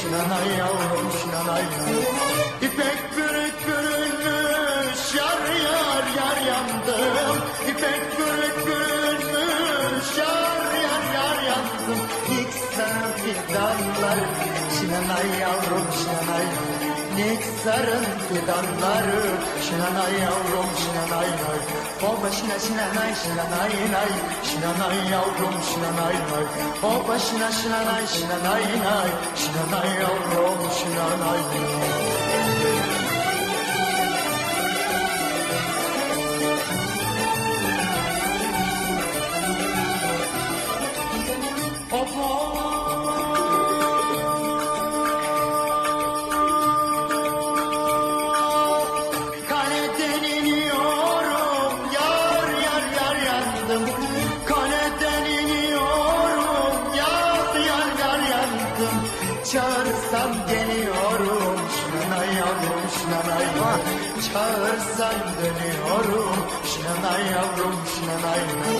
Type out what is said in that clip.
şinanay yavrum şinanay. İpek bürük bürünmüş yar yar yar yandım. İpek bürük bürünmüş yar yar yar yandım. İlk sarı fidanlar şinanay yavrum şinanay Nik sarın fidanları şinanay yavrum şinanay nay. O başına şinanay şinanay nay. Şinanay yavrum şinanay nay. O başına şinanay şinanay nay. Şinanay yavrum şinanay nay. Kaleden yandım Çağırsam geliyorum şınanay yavrum şınanay. Çağırsam dönüyorum şınanay yavrum şınanay